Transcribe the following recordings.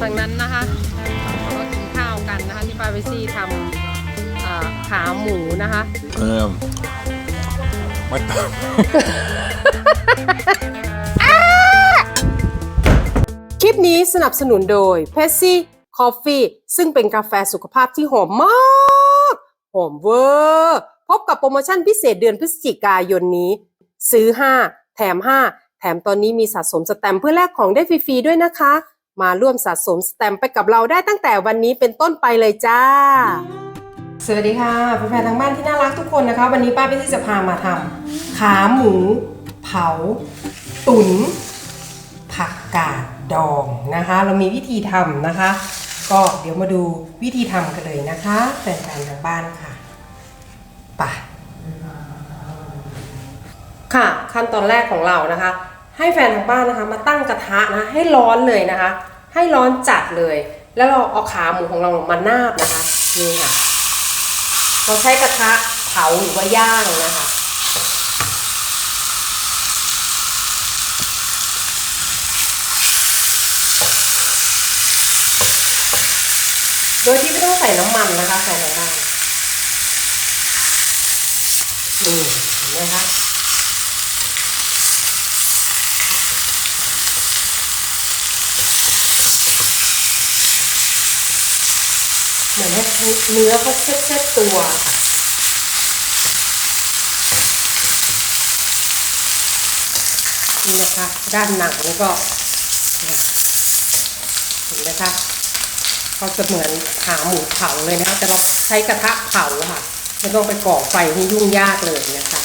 ฝั่งนั้นนะคะเขาก็กินข้าวกันนะคะที่ปาเวซี่ทำอ่าขาหมูนะคะเออไม่ต้อง คลิปนี้สนับสนุนโดย p e p s i Coffee ซึ่งเป็นกาแฟสุขภาพที่หอมมากหอมเวอร์พบกับโปรโมชั่นพิเศษเดือนพฤศจิกายนนี้ ซื้อ 5 แถม 5 แถมตอนนี้มีสะสมสแตมป์เพื่อแลกของได้ฟรีๆด้วยนะคะ มาร่วมสะสมสแตมป์ไปกับเราได้ตั้งแต่วันนี้เป็นต้นไปเลยจ้า สวัสดีค่ะแฟนๆทางบ้านที่น่ารักทุกคนนะคะ วันนี้ป้าพี่ที่จะพามาทำขาหมู เผา ตุ๋นผักกาดดองนะคะ เรามีวิธีทำนะคะ ก็เดี๋ยวมาดูวิธีทำกันเลยนะคะแฟนๆทางบ้านค่ะไปค่ะขั้นตอนแรกของเรานะคะ ให้แฟนทางบ้านนะคะ มาตั้งกระทะนะให้ร้อนเลยนะคะ ให้ร้อนจัดเลย แล้วเราเอาขาหมูของเรามานาบนะคะนี่ค่ะเราใช้กระทะเผาหรือว่าย่างนะคะโดยที่ไม่ต้องใส่น้ำมันนะคะใส่ในบ้านนี่เห็นไหมคะ เหมือนให้เนื้อเขาเช็ดเช็ดตัว นี่นะคะ ด้านหนังนี่ก็เห็นไหมคะก็จะเหมือนขาหมูเผาเลยนะคะ แต่เราใช้กระทะเผาค่ะไม่ต้องไปก่อไฟให้ยุ่งยากเลยนะคะ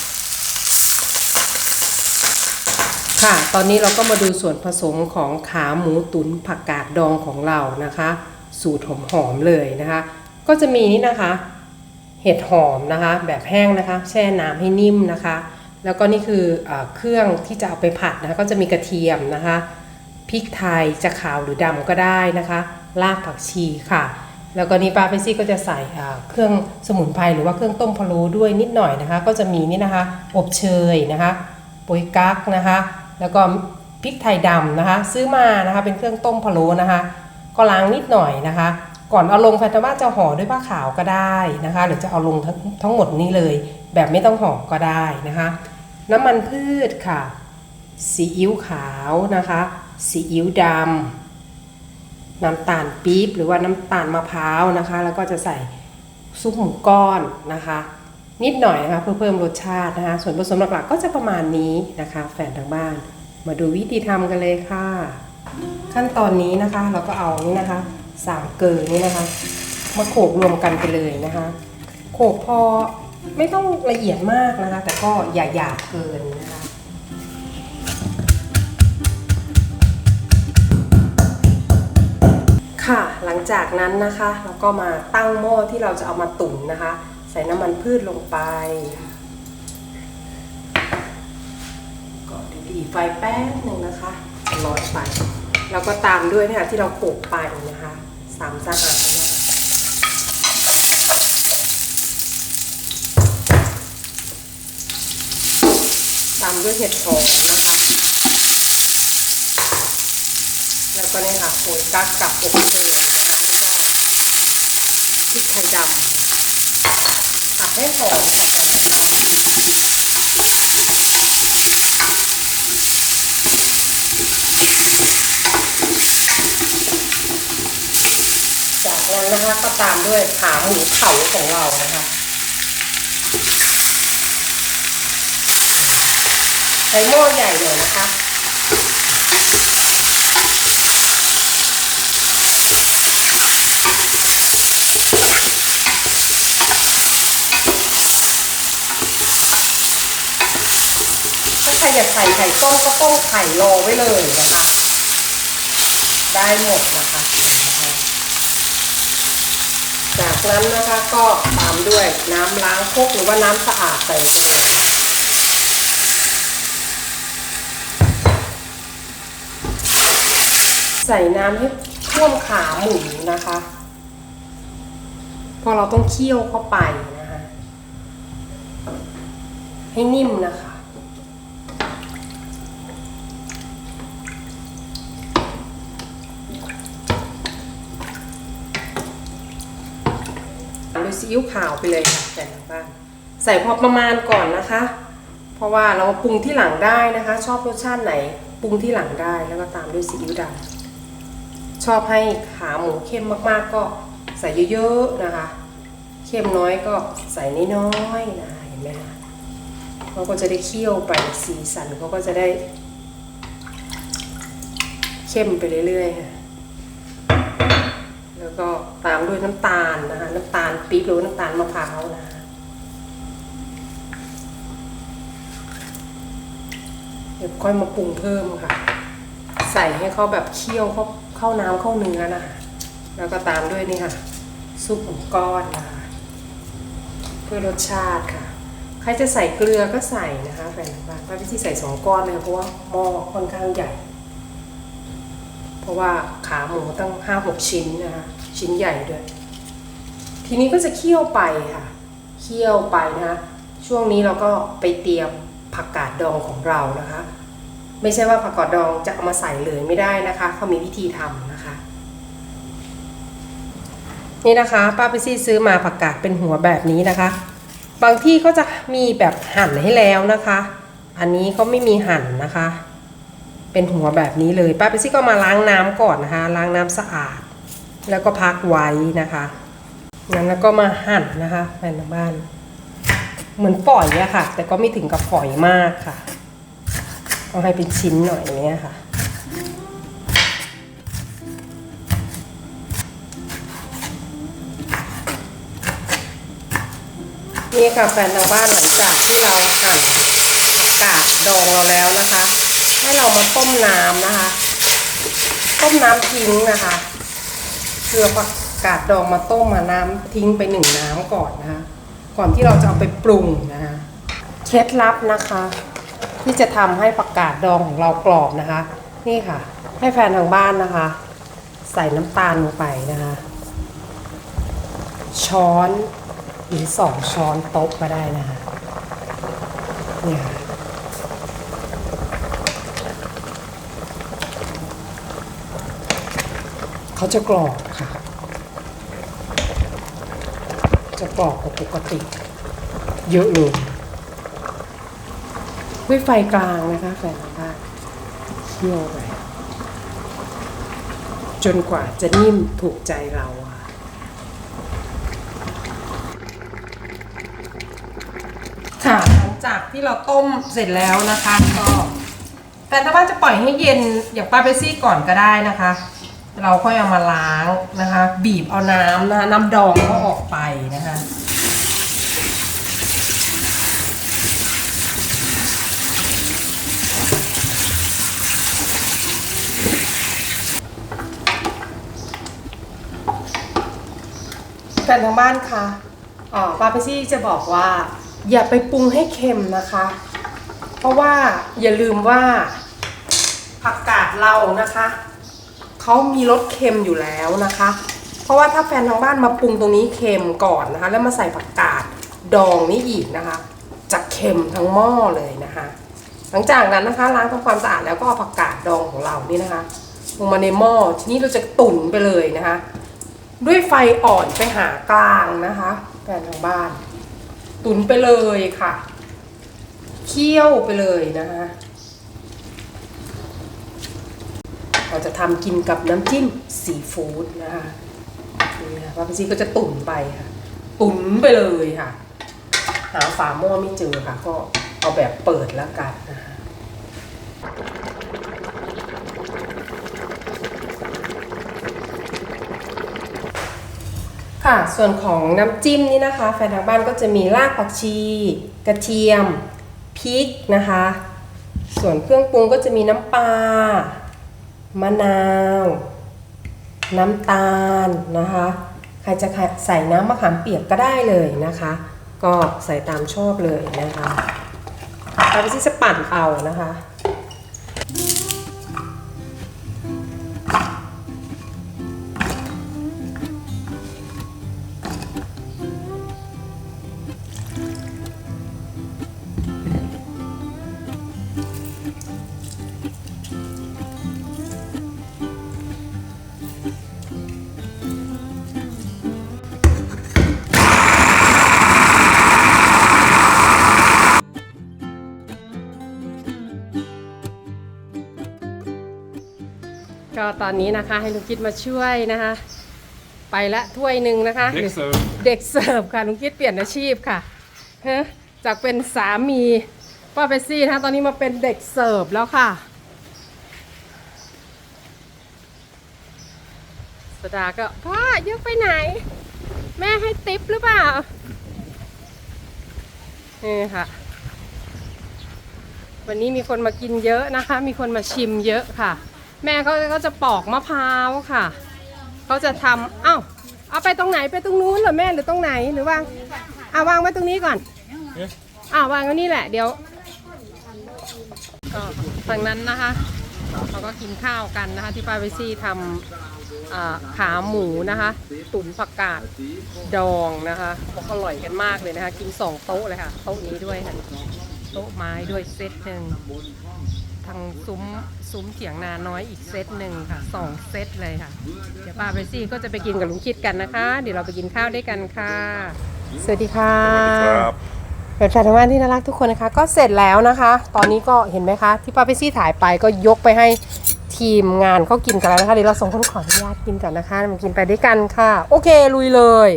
ค่ะ ตอนนี้เราก็มาดูส่วนผสมของขาหมูตุ๋นผักกาดดองของเรานะคะ สูตรหอมๆเลยนะคะ ก็จะมีนี่นะคะ เห็ดหอมนะคะ แบบแห้งนะคะ แช่น้ำให้นิ่มนะคะ แล้วก็นี่คืออเครื่องที่จะเอาไปผัดนะคะก็จะมีกระเทียมนะคะพริกไทยจะขาวหรือดำก็ได้นะคะ รากผักชีค่ะ แล้วก็นี่ป้าเปซี่ก็จะใส่เครื่องสมุนไพรหรือว่าเครื่องต้มพะโล้ด้วยนิดหน่อยนะคะ ก็จะมีนี่นะคะ อบเชยนะคะปุยกั๊กนะคะ แล้วก็พริกไทยดำนะคะ ซื้อมานะคะเป็นเครื่องต้มพะโล้นะคะ ก็ล้างนิดหน่อยนะคะ ก่อนเอาลงแฟนตาว่าจะห่อด้วยผ้าขาวก็ได้นะคะ หรือจะเอาลงทั้งทั้งหมดนี้เลย แบบไม่ต้องห่อก็ได้นะคะ น้ำมันพืชค่ะซีอิ๊วขาวนะคะซีอิ๊วดำน้ำตาลปี๊บหรือว่าน้ำตาลมะพร้าวนะคะ แล้วก็จะใส่ซุปหมูก้อนนะคะ นิดหน่อยนะคะเพื่อเพิ่มรสชาตินะคะ ส่วนผสมหลักๆ ก็จะประมาณนี้นะคะ แฟนทางบ้าน มาดูวิธีทำกันเลยค่ะ ขั้นตอนนี้นะคะเราก็เอานี่นะคะสามเกลือนี่นะคะ มาโขกรวมกันไปเลยนะคะ โขกพอไม่ต้องละเอียดมากนะคะ แต่ก็อย่าหยาบเกินนะคะค่ะหลังจากนั้นนะคะ เราก็มาตั้งหม้อที่เราจะเอามาตุ๋นนะคะ ใส่น้ำมันพืชลงไป ก็ดีดไฟแป๊บหนึ่งนะคะร้อนไป แล้วก็ตามด้วยเนี่ยที่เราโขลกไปนะคะสามสหายนะคะตามด้วยเห็ดหอมนะคะ แล้วก็เนี่ยค่ะโขยกักกับอบเชยนะคะแล้วก็พริกไทยดำผัดให้หอมค่ะต่น้ำจาก นะคะ ก็ตามด้วยขาหมูเผาของเรานะคะใช้หม้อใหญ่หน่อยนะคะถ้าใครอยากใส่ไข่ต้มก็ต้มไข่รอไว้เลยนะคะ ได้หมดนะคะ จากนั้นนะคะก็ตามด้วยน้ำล้างคกหรือว่าน้ำสะอาดใส่ไปเลยใส่น้ำให้ท่วมขาหมูนะคะ พอเราต้องเคี่ยวเข้าไปนะคะ ให้นิ่มนะคะ พ อิ๊วขาวไปเลยค่ะแต่ละบ้านใส่พอประมาณก่อนนะคะ เพราะว่าเราปรุงที่หลังได้นะคะ ชอบรสชาติไหนปรุงที่หลังได้แล้วก็ตามด้วยซีอิ๊วดำชอบให้ขาหมูเข้มมากๆก็ใส่เยอะๆนะคะ เข้มน้อยก็ใส่น้อยๆนะเห็นไหมคะเขาก็จะได้เคี่ยวไปสีสันเขาก็จะได้ เข้มไปเรื่อยๆค่ะ ด้วยน้ำตาลนะคะน้ำตาลปี๊บหรือว่าน้ำตาลมะพร้าวนะคะเดี๋ยวค่อยมาปรุงเพิ่มค่ะ ใส่ให้เขาแบบเคี่ยวเข้าเข้าน้ำเข้าเนื้อนะคะแล้วก็ตามด้วยนี่ค่ะซุปหมูก้อนนะคะเพื่อรสชาติค่ะ ใครจะใส่เกลือก็ใส่นะคะแฟนทางบ้านป้าพี่ที่ใส่สองก้อนเลยเพราะว่าหม้อค่อนข้างใหญ่ เพราะว่าขาหมูตั้งห้าหกชิ้นนะคะ ชิ้นใหญ่ด้วย ทีนี้ก็จะเคี่ยวไปค่ะ เคี่ยวไปนะคะช่วงนี้เราก็ไปเตรียมผักกาดดองของเรานะคะ ไม่ใช่ว่าผักกาดดองจะเอามาใส่เลยไม่ได้นะคะเขามีวิธีทำนะคะ นี่นะคะป้าไปซี่ซื้อมาผักกาดเป็นหัวแบบนี้นะคะ บางที่เขาจะมีแบบหั่นให้แล้วนะคะ อันนี้เขาไม่มีหั่นนะคะ เป็นหัวแบบนี้เลยป้าไปซี่ก็มาล้างน้ำก่อนนะคะ ล้างน้ำสะอาด แล้วก็พักไว้นะคะงั้นแล้วก็มาหั่นนะคะแฟนทางบ้าน เหมือนฝอยอะค่ะ แต่ก็ไม่ถึงกับฝอยมากค่ะเอาให้เป็นชิ้นหน่อยอย่างเงี้ยค่ะนี่ค่ะแฟนทางบ้านหลังจากที่เราหั่นผักกาดดองเราแล้วนะคะ ให้เรามาต้มน้ำนะคะ ต้มน้ำทิ้งนะคะ เกลือผักกาดดองมาต้มมาน้ำทิ้งไปหนึ่งน้ำก่อนนะคะ ก่อนที่เราจะเอาไปปรุงนะคะ เคล็ดลับนะคะ ที่จะทำให้ผักกาดดองของเรากรอบนะคะ นี่ค่ะ ให้แฟนทางบ้านนะคะ ใส่น้ำตาลลงไปนะคะ ช้อนหรือสองช้อนโต๊ะก็ได้นะคะเนี่ยค่ะ เขาจะกรอบค่ะ จะกรอบกว่าปกติ เยอะเลยด้วยไฟกลางนะคะแฟนทางบ้าเคี่ยวไปจนกว่าจะนิ่มถูกใจเราอะค่ะหลังจากที่เราต้มเสร็จแล้วนะคะ ก็แฟนทางบ้าจะปล่อยให้เย็นอย่างปาเบสซี่ก่อนก็ได้นะคะ เราค่อยเอามาล้างนะคะ บีบเอาน้ำนะคะน้ำดองก็ออกไปนะคะแฟนทางบ้านคะอ่าปาเปซี่จะบอกว่า อย่าไปปรุงให้เค็มนะคะ เพราะว่าอย่าลืมว่าผักกาดเรานะคะ เขามีรสเค็มอยู่แล้วนะคะ เพราะว่าถ้าแฟนทางบ้านมาปรุงตรงนี้เค็มก่อนนะคะ แล้วมาใส่ผักกาดดองนี่อีกนะคะจะเค็มทั้งหม้อเลยนะคะ หลังจากนั้นนะคะล้างทำความสะอาดแล้วก็เอาผักกาดดองของเรานี่นะคะลงมาในหม้อทีนี้เราจะตุ๋นไปเลยนะคะ ด้วยไฟอ่อนไปหากลางนะคะแฟนทางบ้าน ตุ๋นไปเลยค่ะเคี่ยวไปเลยนะคะ เราจะทำกินกับน้ำจิ้มซีฟู้ดนะคะนี่ค่ะป้าพิซี่ก็จะตุ๋นไปค่ะ ตุ๋นไปเลยค่ะ หาฝาหม้อไม่เจอค่ะ ก็เอาแบบเปิดแล้วกันนะคะค่ะ ส่วนของน้ำจิ้มนี่นะคะ แฟนทางบ้านก็จะมีรากผักชี กระเทียม พริกนะคะ ส่วนเครื่องปรุงก็จะมีน้ำปลา มะนาว น้ำตาลนะคะ ใครจะใส่น้ำมะขามเปียกก็ได้เลยนะคะ ก็ใส่ตามชอบเลยนะคะเราไปที่จะปั่นเอานะคะ ตอนนี้นะคะให้ลุงคิดมาช่วยนะคะ ไปละถ้วยหนึ่งนะคะ เด็กเสิร์ฟเด็กเสิร์ฟค่ะลุงคิดเปลี่ยนอาชีพค่ะฮะจากเป็นสามีป้าเปซี่นะคะตอนนี้มาเป็นเด็กเสิร์ฟแล้วค่ะสดาก็พ่อเยอะไปไหน แม่ให้ติปหรือเปล่านี่ค่ะ วันนี้มีคนมากินเยอะนะคะ มีคนมาชิมเยอะค่ะ แม่ก็ก็จะปอกมะพร้าวค่ะ เขาจะทำเอ้า เอาไปตรงไหนไปตรงนู้นเหรอแม่หรือตรงไหนหรือวางอ่าวางไว้ตรงนี้ก่อนเอ๊ะอ่าวางไว้นี่แหละเดี๋ยวก็ฝั่งนั้นนะคะเราก็กินข้าวกันนะคะ ที่ป้าเวซี่ทำขาหมูนะคะ ตุ๋นผักกาดดองนะคะบอกอร่อยกันมากเลยนะคะ กินสองโต๊ะเลยค่ะ โต๊ะนี้ด้วยค่ะ โต๊ะไม้ด้วยเซตหนึ่ง ทางซุ้มซุ้มเถียงนาน้อยอีกเซตหนึ่งค่ะสองเซตเลยค่ะ เดี๋ยวป้าเบซี่ก็จะไปกินกับลุงคิดกันนะคะ เดี๋ยวเราไปกินข้าวด้วยกันค่ะ สวัสดีค่ะครับเป็นแฟนทำงานที่น่ารักทุกคนนะคะ ก็เสร็จแล้วนะคะ ตอนนี้ก็เห็นไหมคะ ที่ป้าเบซี่ถ่ายไปก็ยกไปให้ทีมงานเขากินกันแล้วนะคะเดี๋ยวเราส่งคนขออนุญาตกินก่อนนะคะมากินไปด้วยกันค่ะ โอเคลุยเลย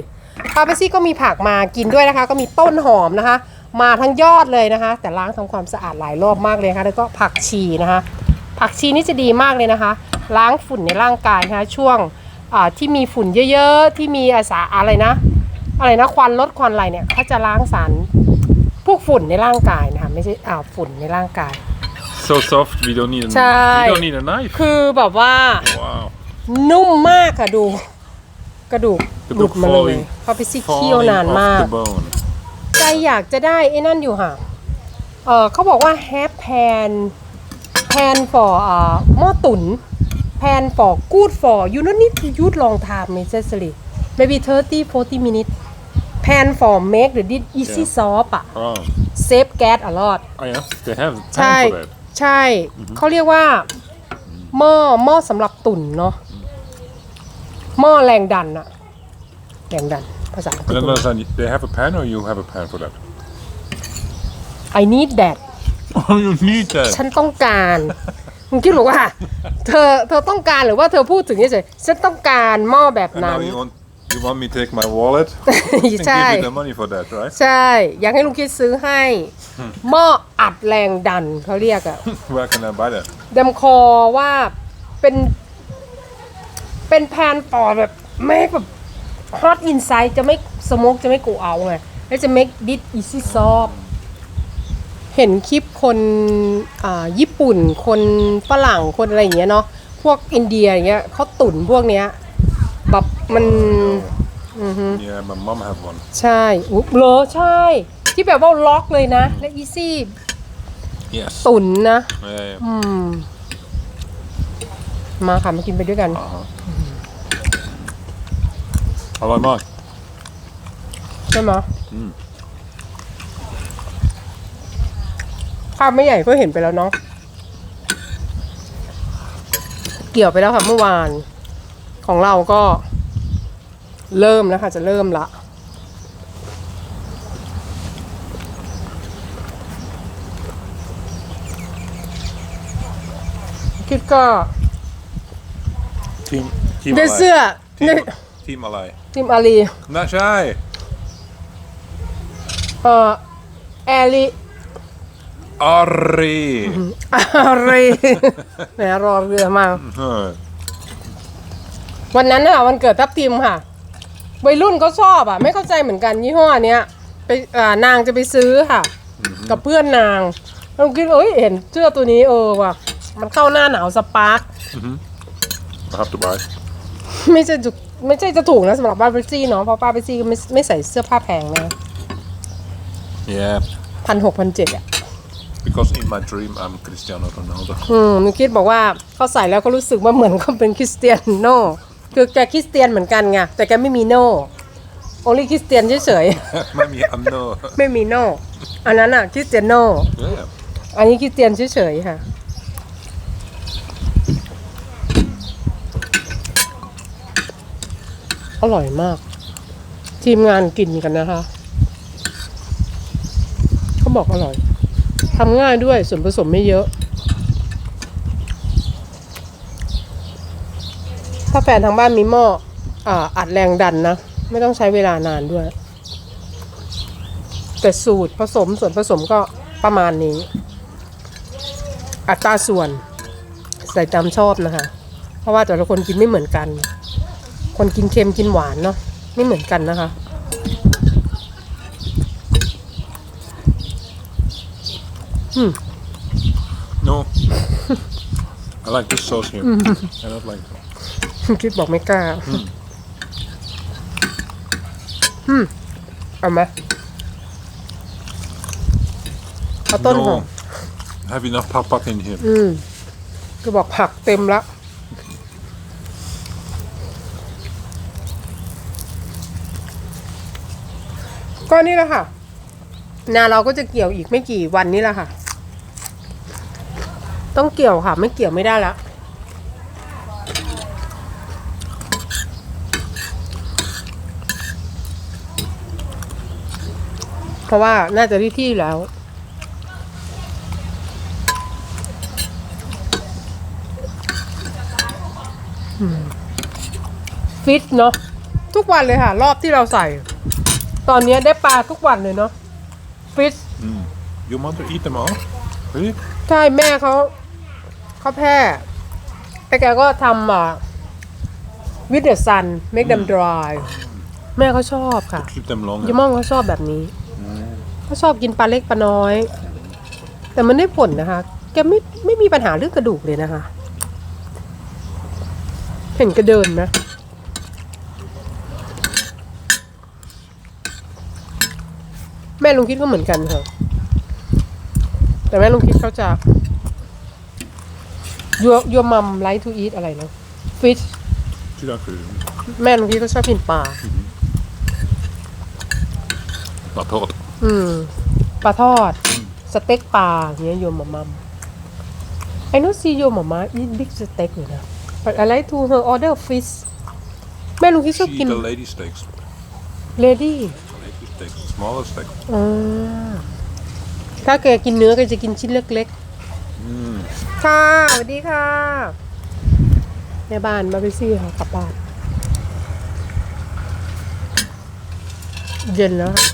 ป้าเบซี่ก็มีผักมากินด้วยนะคะ ก็มีต้นหอมนะคะ มาทั้งยอดเลยนะคะ แต่ล้างทำความสะอาดหลายรอบมากเลยนะคะแล้วก็ผักชีนะคะ ผักชีนี่จะดีมากเลยนะคะ ล้างฝุ่นในร่างกายนะคะช่วงอ่าที่มีฝุ่นเยอะๆ ที่มีอาสาอะไรนะ อะไรนะควันลดควันอะไรเนี่ยเขาจะล้างสารพวกฝุ่นในร่างกายนะคะไม่ใช่อ่าฝุ่นในร่างกาย so soft we don't need a ใช่ we don't need a knife คือแบบว่า wow นุ่มมากค่ะดู กระดูกกระหดูลุกดมาเลย falling เพราะไปซี่เคี่ยว falling นาน off มาก the bone ใจอยากจะได้ไอ้นั่นอยู่ค่ะ เออเขาบอกว่า have pan pan for เอ่อหม้อตุ๋น pan for good for you don't need to use long time necessarily maybe 30 40 minutes pan for make the dish easy Yeah. soft อะ oh save gas a lot oh yeah they have ใช่ time for that ใช่ เขาเรียกว่า หม้อหม้อสำหรับตุ๋นเนาะหม้อแรงดันอะแรงดัน ภาษาอังกฤ and ษ then understand, they have a pan or you have a pan for that I need that oh you need that ฉันต้องการมึงคิดหรือว่า เธอเธอต้องการหรือว่าเธอพูดถึงเฉยๆฉันต้องการหม้อแบบ and นั้น now you want you want me to take my wallet and ใช่ give you the money for that right ใช่ อยากให้ลุงคิดซื้อให้หม้ออัดแรงดันเขาเรียกอะ where can I buy that ดำคอว่าเป็น เป็นแพนต่อแบบแม่แบบ ฮอตอินไซด์จะไม่สโมกจะไม่กูเอาไงแล้วจะ make this easy soft เห็นคลิปคนอ่าญี่ปุ่น คนฝรั่งคนอะไรอย่างเงี้ยเนาะพวกอินเดียอย่างเงี้ยเขาตุ๋นพวกเนี้ยแบบมัน yeah my mom have one ใช่อุ๊ยเหรอใช่ ที่แบบว่าล็อกเลยนะ และ easy yes ตุ๋นนะ yeah, yeah. อืม มาค่ะ มากินไปด้วยกันอ ร่อยมาก ใช่ไหมอืม ภาพไม่ใหญ่ก็เห็นไปแล้วเนาะ เกี่ยวไปแล้วค่ะเมื่อวาน ของเราก็ เริ่มแล้วค่ะ จะเริ่มละ คิดก็ ทีมทีมได้อะไรเสื้อทีมได้ ทีมอะไร ทีมอาลีน่าใช่ เอ่อแอลีอารีอาลีแหมรอเรือมากเออวันนั้นน่ะวันเกิดทับทิมค่ะวัยรุ่นเขาชอบอะ ไม่เข้าใจเหมือนกันยี่ห้อเนี้ยไปอ่านางจะไปซื้อค่ะ กับเพื่อนนางเราคิดเอ้ยเห็นเสื้อตัวนี้เออว่ะมันเข้าหน้าหนาวสปาร์ค I have to buy ไม่ใช่จุก ไม่ใช่จะถูกนะสำหรับป้าเบซี่เนาะเพราะป้าเบซี่ก็ไม่ไม่ใส่เสื้อผ้าแพงนะ yeah พันหกพันเจ็ดอะ because in my dream I'm Cristiano Ronaldo อืมนึกคิดบอกว่าเขาใส่แล้วก็รู้สึกว่าเหมือนเขาเป็นคริสเตียนโนคือแกคริสเตียนเหมือนกันไงแต่แกไม่มีโนโอลิคริสเตียนเฉยๆไม่มีอัมโนไม่มีโน่อันนั้นอะคริสเตียโน yeah อันนี้คริสเตียนเฉยๆค่ะ อร่อยมาก ทีมงานกินกันนะคะเขาบอกอร่อยทำง่ายด้วยส่วนผสมไม่เยอะ ถ้าแฟนทางบ้านมีหม้ออ่าอัดแรงดันนะ ไม่ต้องใช้เวลานานด้วย แต่สูตรผสมส่วนผสมก็ประมาณนี้ อัตราส่วนใส่ตามชอบนะคะ เพราะว่าแต่ละคนกินไม่เหมือนกัน คนกินเค็มกินหวานเนาะไม่เหมือนกันนะคะ No. I like this sauce here. I don't like คิดบอกไม่กล้า อืม เอาไหมเอาต้นหอม No. Have enough papak in here. อืมก็บอกผักเต็มละ ก็นี่แหละค่ะ นาเราก็จะเกี่ยวอีกไม่กี่วันนี้แหละค่ะ ต้องเกี่ยวค่ะ ไม่เกี่ยวไม่ได้แล้วเพราะว่าน่าจะที่ที่แล้ว ฟิตเนาะทุกวันเลยค่ะ รอบที่เราใส่ ตอนนี้ได้ปลาทุกวันเลยเนาะฟิต Your mother eat them all? Really? ใช่แม่เขาเขาแพร่แต่แกก็ทำอะวิดเดอร์ซัน make them dry แม่เขาชอบค่ะ Keep them long. ยมองเขาชอบแบบนี้ เขาชอบกินปลาเล็กปลาน้อย แต่มันได้ผลนะคะ แกไม่ไม่มีปัญหาเรื่องกระดูกเลยนะคะ เห็นกระเดินนะ แม่ลุงคิดก็เหมือนกันค่ะ แต่แม่ลุงคิดเขาจะ your your mom like to eat อะไรนะ fish She like it. แม่ลุงคิดเขาชอบกินปลา Not hot. อืมปลาทอด สเต็กปลาอย่างเงี้ยโยมหมามัม I don't see โยมหมามา eat big steak เลยนะ but I like to her order fish แม่ลุงคิดชอบ She กิน eat the lady steaks. lady Lady steaks. Smaller steak. อ่าถ้าแกกินเนื้อแกจะกินชิ้นเล็กๆค่ะสวัสดีค่ะแม่บ้านมาไปซี่ค่ะกลับบ้านเย็นแล้วค่ะ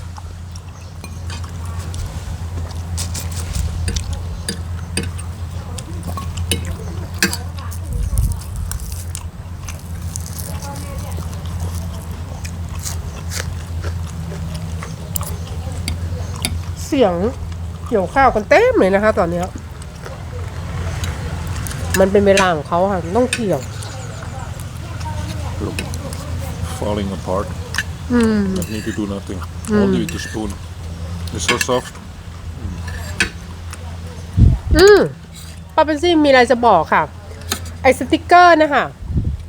สียงเกี่ยวข้าวกันเต็มเลยนะคะ ตอนเนี้ยมันเป็นเวลาของเขาค่ะต้องเกี่ยว Look. Falling apart. Don't need to do nothing. Only with the spoon. It's so soft. อืมป้าเป็นซี่มีอะไรจะบอกค่ะ ไอสติกเกอร์นะคะ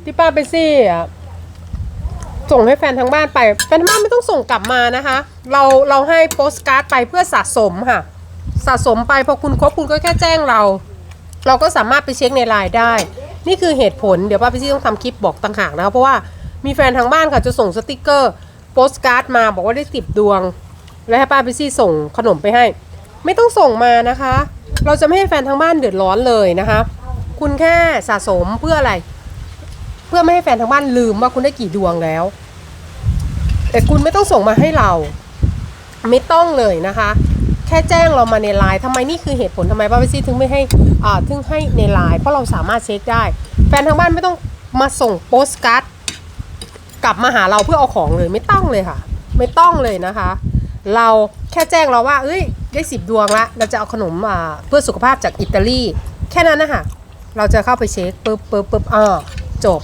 ที่ป้าเป็นซี่อะ ส่งให้แฟนทางบ้านไปแฟนทางบ้านไม่ต้องส่งกลับมานะคะ เราเราให้โปสการ์ดไปเพื่อสะสมค่ะ สะสมไปพอคุณครบคุณก็แค่แจ้งเรา เราก็สามารถไปเช็คในไลน์ได้ นี่คือเหตุผลเดี๋ยวป้าพิซี่ต้องทำคลิปบอกต่างหากนะคะเพราะว่ามีแฟนทางบ้านค่ะจะส่งสติกเกอร์โปสการ์ดมาบอกว่าได้ติดดวง แล้วให้ป้าพิซี่ส่งขนมไปให้ ไม่ต้องส่งมานะคะ เราจะไม่ให้แฟนทางบ้านเดือดร้อนเลยนะคะ คุณแค่สะสมเพื่ออะไร พื่อไม่ให้แฟนทางบ้านลืมว่าคุณได้กี่ดวงแล้ว แต่คุณไม่ต้องส่งมาให้เรา ไม่ต้องเลยนะคะ แค่แจ้งเรามาในไลน์ทำไมนี่คือเหตุผลทำไมป้าพิซี่ถึงไม่ให้อ่าถึงให้ในไลน์เพราะเราสามารถเช็คได้ แฟนทางบ้านไม่ต้องมาส่งโปสการ์ดกลับมาหาเราเพื่อเอาของเลยไม่ต้องเลยค่ะ ไม่ต้องเลยนะคะ เราแค่แจ้งเราว่า เอ้ย ได้สิบดวงละเราจะเอาขนมอ่าเพื่อสุขภาพจากอิตาลี แค่นั้นนะคะเราจะเข้าไปเช็คปึ๊บปึ๊บปึ๊บอ่าจบ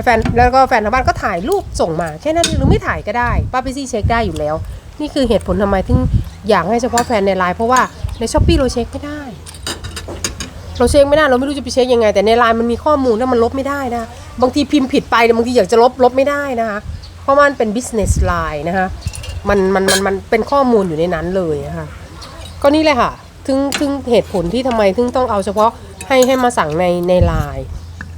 แล้วแฟนแล้วก็แฟนทางบ้านก็ถ่ายรูปส่งมาแค่นั้นหรือไม่ถ่ายก็ได้ป้าพิซี่เช็คได้อยู่แล้ว นี่คือเหตุผลทำไมถึงอยากให้เฉพาะแฟนในไลน์เพราะว่าในช้อปปี้เราเช็คไม่ได้ เราเช็คไม่ได้เราไม่รู้จะไปเช็คยังไง แต่ในไลน์มันมีข้อมูลแล้วมันลบไม่ได้นะบางทีพิมพ์ผิดไปแต่บางทีอยากจะลบลบไม่ได้นะคะเพราะมันเป็น business line นะคะมันมันมันมันเป็นข้อมูลอยู่ในนั้นเลยนะคะก็นี่แหละค่ะถึงถึงเหตุผลที่ทำไมถึงต้องเอาเฉพาะให้ให้มาสั่งในในไลน์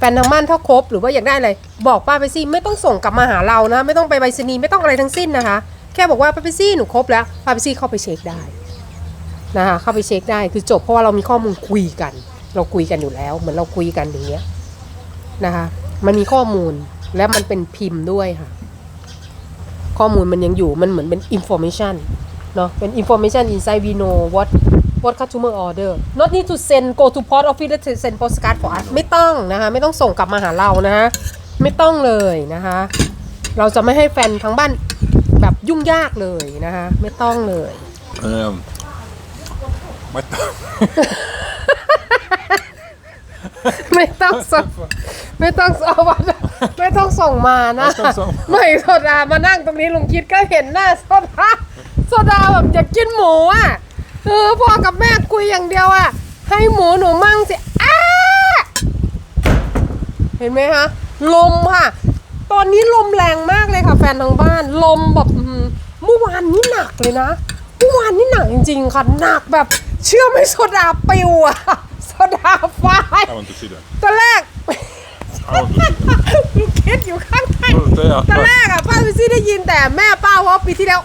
ฟนทางบ้านถ้าครบหรือว่าอยากได้อะไรบอกป้าไปสิไม่ต้องส่งกลับมาหาเรานะ ไม่ต้องไปไปรษณีย์ไม่ต้องอะไรทั้งสิ้นนะคะ แค่บอกว่าป้าไปซี่หนูครบแล้วป้าไปซี่เข้าไปเช็คได้นะคะเข้าไปเช็คได้คือจบเพราะว่าเรามีข้อมูลคุยกัน เราคุยกันอยู่แล้ว เหมือนเราคุยกันอย่างเงี้ยนะคะมันมีข้อมูลและมันเป็นพิมพ์ด้วยค่ะ ข้อมูลมันยังอยู่มันเหมือนเป็น information เนาะเป็น information inside we know what what customer order not need to send go to post office to send postcard for us ไม่ต้องนะคะ ไม่ต้องส่งกลับมาหาเรานะคะ ไม่ต้องเลยนะคะ เราจะไม่ให้แฟนทั้งบ้านแบบยุ่งยากเลยนะคะ ไม่ต้องเลย Ehm, ไม่ต้อง ไม่ต้องส่งไม่ต้องเอามาไม่ต้องส่งมานะ ไม่ต้องส่งไม่โซดามานั่งตรงนี้ลุงคิดก็เห็นหน้าโซดาโซดาแบบอยากกินหมูอะ เออพ่อกับแม่คุยอย่างเดียวอะ ให้หมูหนูมั่งสิอ้าเห็นไหมคะลมค่ะ ตอนนี้ลมแรงมากเลยค่ะ แฟนทางบ้าน ลมแบบอื้อหือเมื่อวานนี้หนักเลยนะเมื่อวานนี้หนักจริงๆค่ะหนักแบบเชื่อไหมโซดาปิวอะโซดาไฟ I want to see that ตอนแรก I want to see that ลูกคิดอยู่ข้างในเออได้อะตอนแรกอะป้าวิซี่ได้ยินแต่แม่ป้าว่าปีที่แล้ว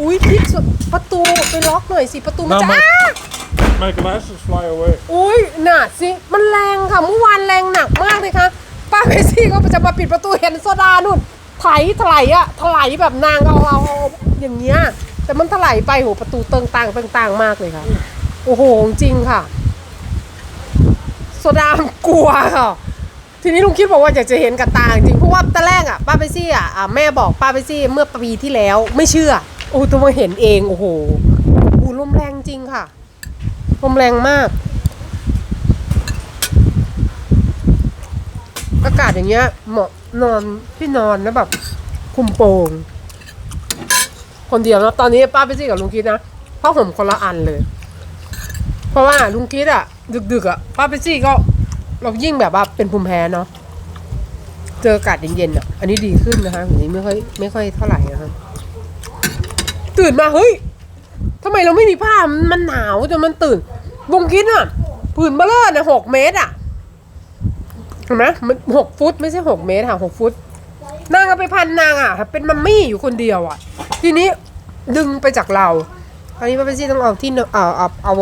อุ้ยพิษสุดประตูไปล็อกหน่อยสิประตูมันจะน้ำมันอ้า My glasses fly away อุ้ยหนาสิ มันแรงค่ะเมื่อวานแรงหนักมากเลยค่ะป้าวิซี่ก็จะมาปิดประตูเห็นโซดานู่นไถถลายอะถลายแบบนางเอาเอาเอาอย่างเงี้ย แต่มันถลายไปโหประตูเติงต่างเติงต่างมากเลยค่ะ โอ้โหจริงค่ะ โซดามกลัวค่ะ ทีนี้ลุงคิดบอกว่าอยากจะเห็นกับตาจริงเพราะว่าตอนแรกอะป้าไปซี่อะอะแม่บอกป้าไปซี่เมื่อปีที่แล้วไม่เชื่อ โอ้ตัวมาเห็นเองโอ้โหโอ้ลมแรงจริงค่ะลมแรงมาก อากาศอย่างเงี้ย เหมาะนอนที่นอนแล้วแบบคุมโปงคนเดียวนะตอนนี้ป้าไปซี่กับลุงคิดนะผ้าห่มคนละอันเลย เพราะว่าลุงคิดอะดึกๆอะป้าไปซี่ก็เรายิ่งแบบว่าเป็นภูมิแพ้เนาะเจออากาศเย็นๆอะอันนี้ดีขึ้นนะคะอันนี้ไม่ค่อยไม่ค่อยเท่าไหร่นะคะ ตื่นมาเฮ้ยทำไมเราไม่มีผ้ามันหนาวจนมันตื่นวงคิดอะผืนเบลเลอร์นะหกเมตรอะเห็นไหมมันหกฟุตไม่ใช่หกเมตรค่ะหกฟุตนางเอาไปพันนางอะ เป็นมัมมี่อยู่คนเดียวอะ ทีนี้ดึงไปจากเราคราวนี้ป้าเปซี่ต้องเอาที่เอาเอาเอา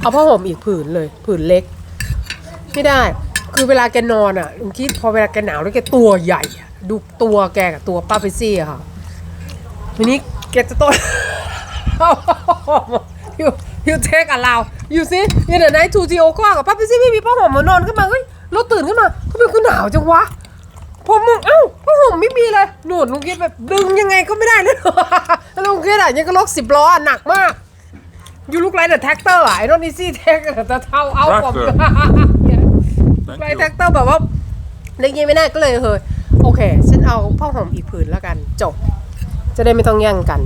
เอาผ้าห่มอีกผืนเลย ผืนเล็ก ไม่ได้ คือเวลาแกนอนอะลุงคิดพอเวลาแกหนาวแล้วแกตัวใหญ่ดูตัวแกกับตัวป้าไปซี่อะค่ะ นี้แกจะต้น you you take a loud you see in the night two three o'clock กับป้าไปซี่ไม่มีผ้าห่มมานอนขึ้นมาเฮ้ยเราตื่นขึ้นมาทำไมคุณหนาวจังวะพอมึงเอ้าผ้าห่มไม่มีเลยหนูลุงคิดแบบดึงยังไงก็ไม่ได้เลยแล้วลุงคิดอะยังก็รถสิบล้ออะหนักมาก you look like the tractor อะ I don't easy take the เท้าเอาผม Thank ไร you แท็กเตอร์แบบว่าเล็กยังไม่ได้ก็เลยเฮ้ยโอเคฉันเอาผ้าห่มอีกผืนแล้วกันจบ จะได้ไม่ต้องแย่งกัน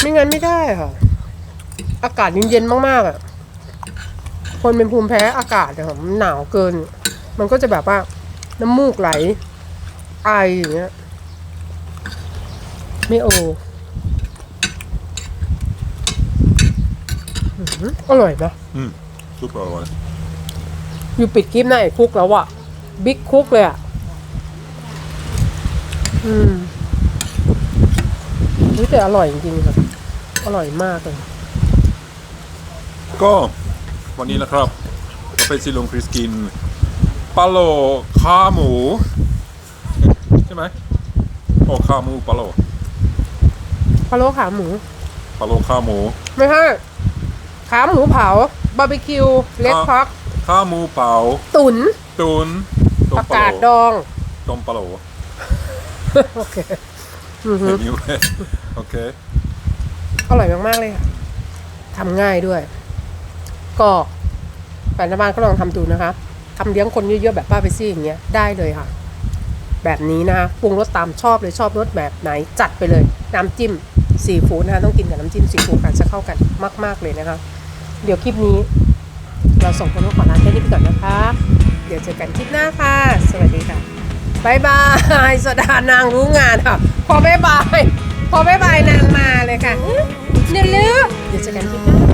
ไม่งั้นไม่ได้ค่ะ อากาศเย็นๆมากๆอะ คนเป็นภูมิแพ้อากาศอะค่ะมันหนาวเกิน มันก็จะแบบว่า น้ำมูกไหล ไออย่างเงี้ย ไม่โออื้อหืออร่อยนะ Mm, super alright อยู่ปิดคลิปหน้าไอ้คุกแล้วอะบิ๊กคุกเลยอะ อืมนี่แต่อร่อยจริงๆครับ อร่อยมากเลย ก็วันนี้นะครับก็ไปซิลงคริสกินปลาโลขาหมู ใช่ไหมโอ้ขาหมูปลาโลพะโล้ขาหมู ปลาโลขาหมูไม่ใช่ขาหมูเผาบาร์บีคิวเล็กพักขาหมูเป่าตุ๋นตุนต้ปมระปลากาศโลดอง ต้มปลาโล โอเคเห็นอยู่โอเคอร่อยมาก ๆ เลยค่ะทำง่ายด้วย ก็แฟนบ้านก็ลองทำดูนะคะทำเลี้ยงคนเยอะ ๆ แบบป้าไปซี่อย่างเงี้ยได้เลยค่ะ แบบนี้นะคะปรุงรสตามชอบเลยชอบรสแบบไหนจัดไปเลย น้ำจิ้มซีฟู้ดนะคะต้องกินกับน้ำจิ้มซีฟู้ดกันจะเข้ากันมาก ๆ เลยนะคะ เดี๋ยวคลิปนี้ เราส่งคนต้องขอลาแค่นี้ไปก่อนนะคะ เดี๋ยวเจอกันคลิปหน้าค่ะ สวัสดีค่ะ บายบายสดานางรู้งานค่ะ พอบายบาย พอบายบายนางมาเลยค่ะเดี๋ยวเลือกเดี๋ยวเจอกันคลิปหน้า